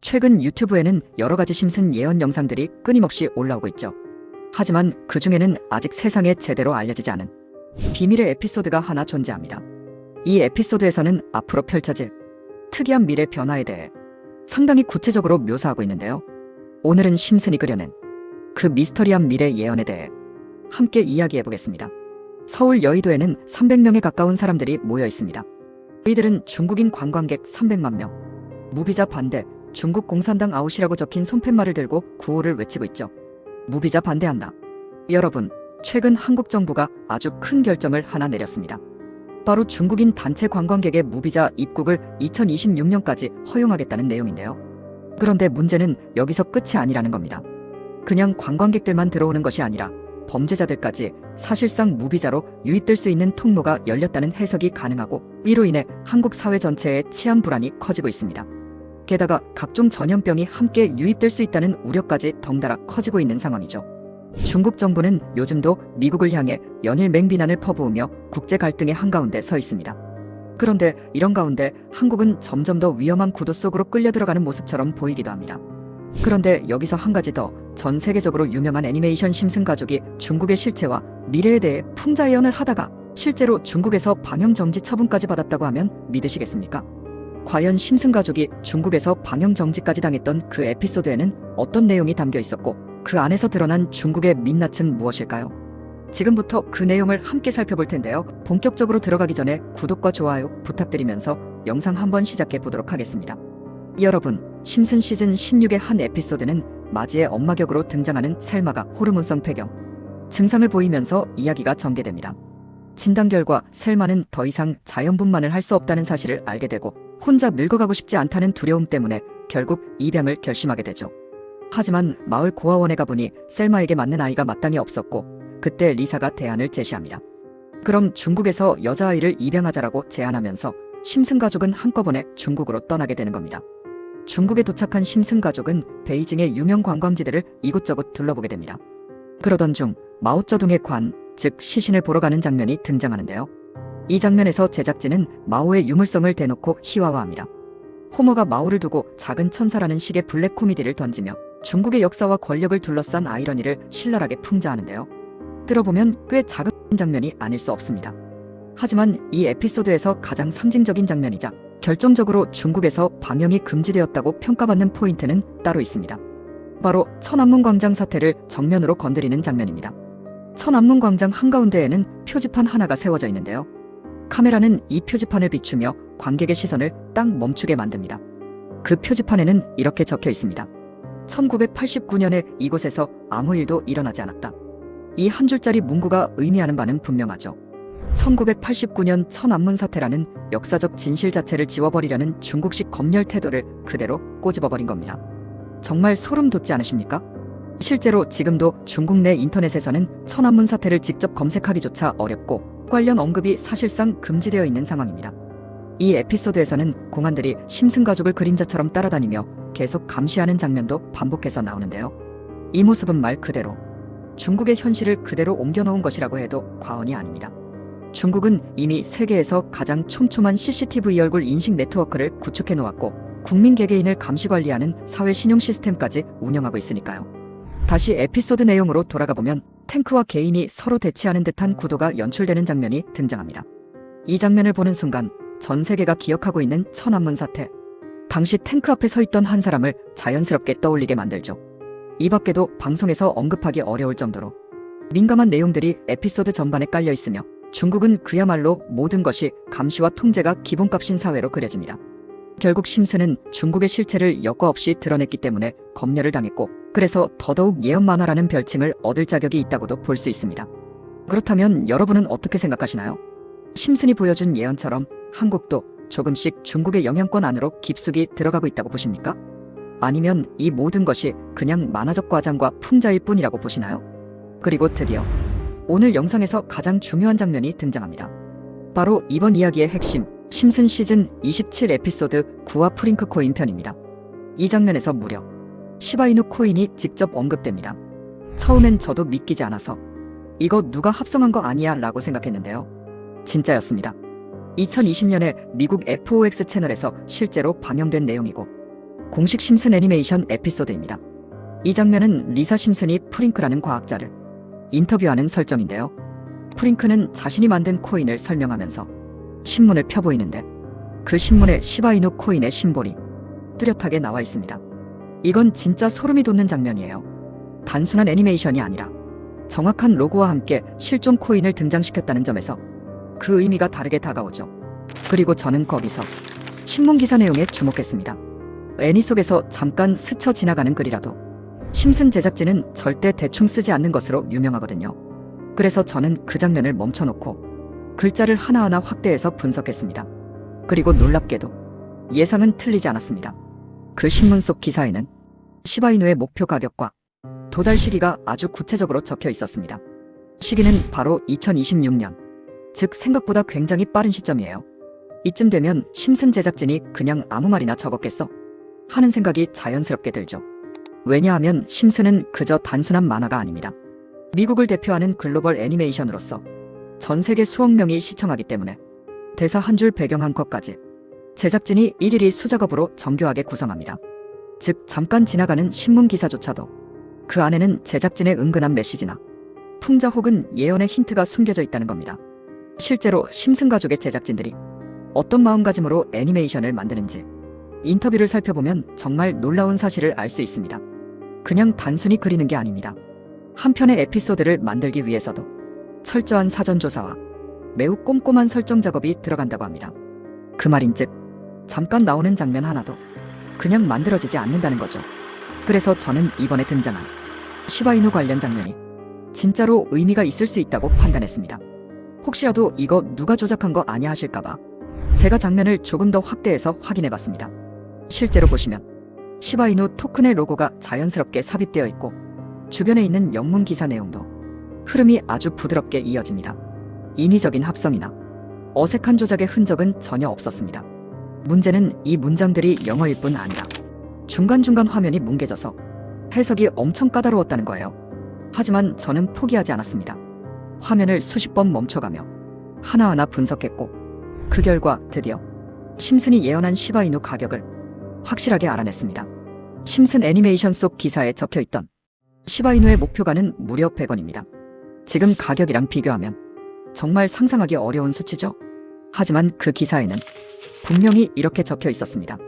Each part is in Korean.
최근 유튜브에는 여러 가지 심슨 예언 영상들이 끊임없이 올라오고 있죠. 하지만 그 중에는 아직 세상에 제대로 알려지지 않은 비밀의 에피소드가 하나 존재합니다. 이 에피소드에서는 앞으로 펼쳐질 특이한 미래 변화에 대해 상당히 구체적으로 묘사하고 있는데요. 오늘은 심슨이 그려낸 그 미스터리한 미래 예언에 대해 함께 이야기해 보겠습니다. 서울 여의도에는 300명에 가까운 사람들이 모여 있습니다. 이들은 중국인 관광객 300만 명, 무비자 반대, 중국 공산당 아웃이라고 적힌 손팻말을 들고 구호를 외치고 있죠. 무비자 반대한다. 여러분, 최근 한국 정부가 아주 큰 결정을 하나 내렸습니다. 바로 중국인 단체 관광객의 무비자 입국을 2026년까지 허용하겠다는 내용인데요. 그런데 문제는 여기서 끝이 아니라는 겁니다. 그냥 관광객들만 들어오는 것이 아니라 범죄자들까지 사실상 무비자로 유입될 수 있는 통로가 열렸다는 해석이 가능하고 이로 인해 한국 사회 전체의 치안 불안이 커지고 있습니다. 게다가 각종 전염병이 함께 유입될 수 있다는 우려까지 덩달아 커지고 있는 상황이죠. 중국 정부는 요즘도 미국을 향해 연일 맹비난을 퍼부으며 국제 갈등의 한가운데 서 있습니다. 그런데 이런 가운데 한국은 점점 더 위험한 구도 속으로 끌려 들어가는 모습처럼 보이기도 합니다. 그런데 여기서 한 가지 더 전 세계적으로 유명한 애니메이션 심슨 가족이 중국의 실체와 미래에 대해 풍자 예언을 하다가 실제로 중국에서 방영 정지 처분까지 받았다고 하면 믿으시겠습니까? 과연 심슨 가족이 중국에서 방영 정지까지 당했던 그 에피소드에는 어떤 내용이 담겨 있었고 그 안에서 드러난 중국의 민낯은 무엇일까요? 지금부터 그 내용을 함께 살펴볼 텐데요. 본격적으로 들어가기 전에 구독과 좋아요 부탁드리면서 영상 한번 시작해 보도록 하겠습니다. 여러분, 심슨 시즌 16의 한 에피소드는 마지의 엄마 격으로 등장하는 셀마가 호르몬성 폐경 증상을 보이면서 이야기가 전개됩니다. 진단 결과 셀마는 더 이상 자연분만을 할 수 없다는 사실을 알게 되고 혼자 늙어가고 싶지 않다는 두려움 때문에 결국 입양을 결심하게 되죠. 하지만 마을 고아원에 가보니 셀마에게 맞는 아이가 마땅히 없었고 그때 리사가 대안을 제시합니다. 그럼 중국에서 여자아이를 입양하자라고 제안하면서 심슨 가족은 한꺼번에 중국으로 떠나게 되는 겁니다. 중국에 도착한 심슨 가족은 베이징의 유명 관광지들을 이곳저곳 둘러보게 됩니다. 그러던 중 마오쩌둥의 관, 즉 시신을 보러 가는 장면이 등장하는데요. 이 장면에서 제작진은 마오의 유물성을 대놓고 희화화합니다. 호머가 마오를 두고 작은 천사라는 식의 블랙 코미디를 던지며 중국의 역사와 권력을 둘러싼 아이러니를 신랄하게 풍자하는데요. 들어보면 꽤 작은 장면이 아닐 수 없습니다. 하지만 이 에피소드에서 가장 상징적인 장면이자 결정적으로 중국에서 방영이 금지되었다고 평가받는 포인트는 따로 있습니다. 바로 천안문 광장 사태를 정면으로 건드리는 장면입니다. 천안문 광장 한가운데에는 표지판 하나가 세워져 있는데요. 카메라는 이 표지판을 비추며 관객의 시선을 딱 멈추게 만듭니다. 그 표지판에는 이렇게 적혀 있습니다. 1989년에 이곳에서 아무 일도 일어나지 않았다. 이 한 줄짜리 문구가 의미하는 바는 분명하죠. 1989년 천안문 사태라는 역사적 진실 자체를 지워버리려는 중국식 검열 태도를 그대로 꼬집어버린 겁니다. 정말 소름 돋지 않으십니까? 실제로 지금도 중국 내 인터넷에서는 천안문 사태를 직접 검색하기조차 어렵고 관련 언급이 사실상 금지되어 있는 상황입니다. 이 에피소드에서는 공안들이 심슨 가족을 그림자처럼 따라다니며 계속 감시하는 장면도 반복해서 나오는데요. 이 모습은 말 그대로 중국의 현실을 그대로 옮겨놓은 것이라고 해도 과언이 아닙니다. 중국은 이미 세계에서 가장 촘촘한 CCTV 얼굴 인식 네트워크를 구축해 놓았고 국민 개개인을 감시 관리하는 사회 신용 시스템까지 운영하고 있으니까요. 다시 에피소드 내용으로 돌아가 보면 탱크와 개인이 서로 대치하는 듯한 구도가 연출되는 장면이 등장합니다. 이 장면을 보는 순간 전 세계가 기억하고 있는 천안문 사태. 당시 탱크 앞에 서 있던 한 사람을 자연스럽게 떠올리게 만들죠. 이 밖에도 방송에서 언급하기 어려울 정도로 민감한 내용들이 에피소드 전반에 깔려 있으며 중국은 그야말로 모든 것이 감시와 통제가 기본값인 사회로 그려집니다. 결국 심슨은 중국의 실체를 여과 없이 드러냈기 때문에 검열을 당했고 그래서 더더욱 예언 만화라는 별칭을 얻을 자격이 있다고도 볼 수 있습니다. 그렇다면 여러분은 어떻게 생각하시나요? 심슨이 보여준 예언처럼 한국도 조금씩 중국의 영향권 안으로 깊숙이 들어가고 있다고 보십니까? 아니면 이 모든 것이 그냥 만화적 과장과 풍자일 뿐이라고 보시나요? 그리고 드디어 오늘 영상에서 가장 중요한 장면이 등장합니다. 바로 이번 이야기의 핵심, 심슨 시즌 27 에피소드 구와 프링크 코인 편입니다. 이 장면에서 무려 시바이누 코인이 직접 언급됩니다. 처음엔 저도 믿기지 않아서 이거 누가 합성한 거 아니야 라고 생각했는데요. 진짜였습니다. 2020년에 미국 FOX 채널에서 실제로 방영된 내용이고 공식 심슨 애니메이션 에피소드입니다. 이 장면은 리사 심슨이 프링크라는 과학자를 인터뷰하는 설정인데요. 프링크는 자신이 만든 코인을 설명하면서 신문을 펴보이는데 그 신문에 시바이누 코인의 심볼이 뚜렷하게 나와 있습니다. 이건 진짜 소름이 돋는 장면이에요. 단순한 애니메이션이 아니라 정확한 로고와 함께 실존 코인을 등장시켰다는 점에서 그 의미가 다르게 다가오죠. 그리고 저는 거기서 신문 기사 내용에 주목했습니다. 애니 속에서 잠깐 스쳐 지나가는 글이라도 심슨 제작진은 절대 대충 쓰지 않는 것으로 유명하거든요. 그래서 저는 그 장면을 멈춰놓고 글자를 하나하나 확대해서 분석했습니다. 그리고 놀랍게도 예상은 틀리지 않았습니다. 그 신문 속 기사에는 시바이누의 목표 가격과 도달 시기가 아주 구체적으로 적혀 있었습니다. 시기는 바로 2026년, 즉 생각보다 굉장히 빠른 시점이에요. 이쯤 되면 심슨 제작진이 그냥 아무 말이나 적었겠어? 하는 생각이 자연스럽게 들죠. 왜냐하면 심슨은 그저 단순한 만화가 아닙니다. 미국을 대표하는 글로벌 애니메이션으로서 전 세계 수억 명이 시청하기 때문에 대사 한 줄 배경 한 컷까지 제작진이 일일이 수작업으로 정교하게 구성합니다. 즉 잠깐 지나가는 신문 기사조차도 그 안에는 제작진의 은근한 메시지나 풍자 혹은 예언의 힌트가 숨겨져 있다는 겁니다. 실제로 심슨 가족의 제작진들이 어떤 마음가짐으로 애니메이션을 만드는지 인터뷰를 살펴보면 정말 놀라운 사실을 알 수 있습니다. 그냥 단순히 그리는 게 아닙니다. 한 편의 에피소드를 만들기 위해서도 철저한 사전조사와 매우 꼼꼼한 설정 작업이 들어간다고 합니다. 그 말인즉 잠깐 나오는 장면 하나도 그냥 만들어지지 않는다는 거죠. 그래서 저는 이번에 등장한 시바이누 관련 장면이 진짜로 의미가 있을 수 있다고 판단했습니다. 혹시라도 이거 누가 조작한 거 아냐 하실까봐 제가 장면을 조금 더 확대해서 확인해 봤습니다. 실제로 보시면 시바이누 토큰의 로고가 자연스럽게 삽입되어 있고 주변에 있는 영문 기사 내용도 흐름이 아주 부드럽게 이어집니다. 인위적인 합성이나 어색한 조작의 흔적은 전혀 없었습니다. 문제는 이 문장들이 영어일 뿐 아니라 중간중간 화면이 뭉개져서 해석이 엄청 까다로웠다는 거예요. 하지만 저는 포기하지 않았습니다. 화면을 수십 번 멈춰가며 하나하나 분석했고 그 결과 드디어 심슨이 예언한 시바이누 가격을 확실하게 알아냈습니다. 심슨 애니메이션 속 기사에 적혀 있던 시바이누의 목표가는 무려 100원입니다. 지금 가격이랑 비교하면 정말 상상하기 어려운 수치죠? 하지만 그 기사에는 분명히 이렇게 적혀 있었습니다.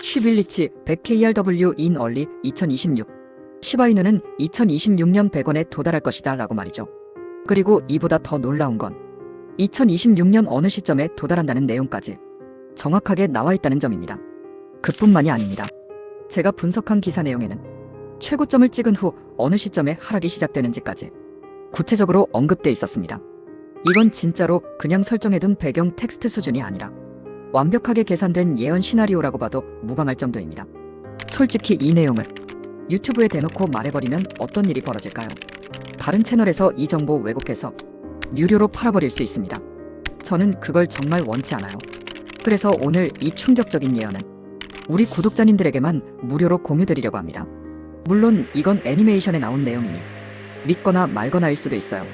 쉬빌리치 100KRW 인 얼리 2026 시바이누는 2026년 100원에 도달할 것이다 라고 말이죠. 그리고 이보다 더 놀라운 건 2026년 어느 시점에 도달한다는 내용까지 정확하게 나와 있다는 점입니다. 그뿐만이 아닙니다. 제가 분석한 기사 내용에는 최고점을 찍은 후 어느 시점에 하락이 시작되는지까지 구체적으로 언급돼 있었습니다. 이건 진짜로 그냥 설정해둔 배경 텍스트 수준이 아니라 완벽하게 계산된 예언 시나리오라고 봐도 무방할 정도입니다. 솔직히 이 내용을 유튜브에 대놓고 말해버리면 어떤 일이 벌어질까요? 다른 채널에서 이 정보 왜곡해서 유료로 팔아버릴 수 있습니다. 저는 그걸 정말 원치 않아요. 그래서 오늘 이 충격적인 예언은 우리 구독자님들에게만 무료로 공유드리려고 합니다. 물론 이건 애니메이션에 나온 내용이니 믿거나 말거나일 수도 있어요.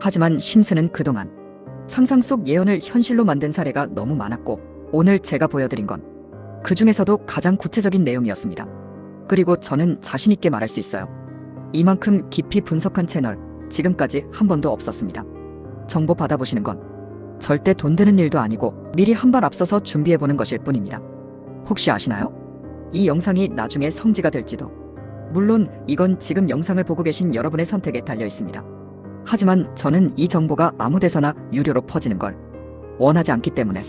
하지만 심슨은 그동안 상상 속 예언을 현실로 만든 사례가 너무 많았고 오늘 제가 보여드린 건 그 중에서도 가장 구체적인 내용이었습니다. 그리고 저는 자신있게 말할 수 있어요. 이만큼 깊이 분석한 채널 지금까지 한 번도 없었습니다. 정보 받아보시는 건 절대 돈 드는 일도 아니고 미리 한 발 앞서서 준비해보는 것일 뿐입니다. 혹시 아시나요? 이 영상이 나중에 성지가 될지도. 물론 이건 지금 영상을 보고 계신 여러분의 선택에 달려 있습니다. 하지만 저는 이 정보가 아무 데서나 유료로 퍼지는 걸 원하지 않기 때문에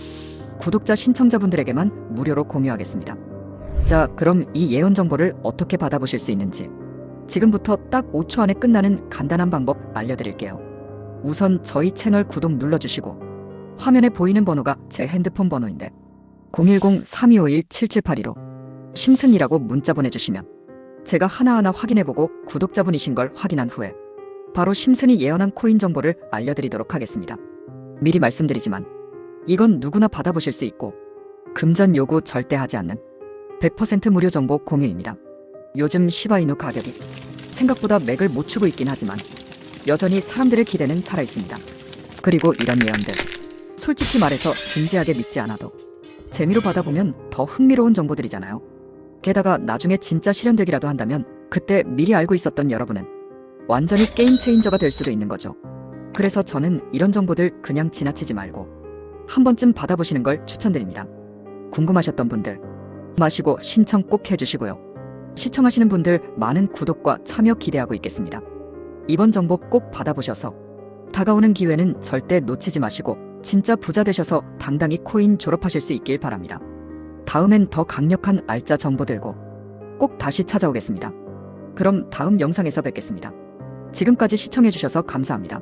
구독자 신청자분들에게만 무료로 공유하겠습니다. 자, 그럼 이 예언 정보를 어떻게 받아보실 수 있는지 지금부터 딱 5초 안에 끝나는 간단한 방법 알려드릴게요. 우선 저희 채널 구독 눌러주시고 화면에 보이는 번호가 제 핸드폰 번호인데 010-3251-7782로 심슨이라고 문자 보내주시면 제가 하나하나 확인해보고 구독자분이신 걸 확인한 후에 바로 심슨이 예언한 코인 정보를 알려드리도록 하겠습니다. 미리 말씀드리지만 이건 누구나 받아보실 수 있고 금전 요구 절대 하지 않는 100% 무료 정보 공유입니다. 요즘 시바이누 가격이 생각보다 맥을 못 추고 있긴 하지만 여전히 사람들의 기대는 살아있습니다. 그리고 이런 예언들 솔직히 말해서 진지하게 믿지 않아도 재미로 받아보면 더 흥미로운 정보들이잖아요. 게다가 나중에 진짜 실현되기라도 한다면 그때 미리 알고 있었던 여러분은 완전히 게임 체인저가 될 수도 있는 거죠. 그래서 저는 이런 정보들 그냥 지나치지 말고 한 번쯤 받아보시는 걸 추천드립니다. 궁금하셨던 분들 마시고 신청 꼭 해주시고요. 시청하시는 분들 많은 구독과 참여 기대하고 있겠습니다. 이번 정보 꼭 받아보셔서 다가오는 기회는 절대 놓치지 마시고 진짜 부자 되셔서 당당히 코인 졸업하실 수 있길 바랍니다. 다음엔 더 강력한 알짜 정보 들고 꼭 다시 찾아오겠습니다. 그럼 다음 영상에서 뵙겠습니다. 지금까지 시청해주셔서 감사합니다.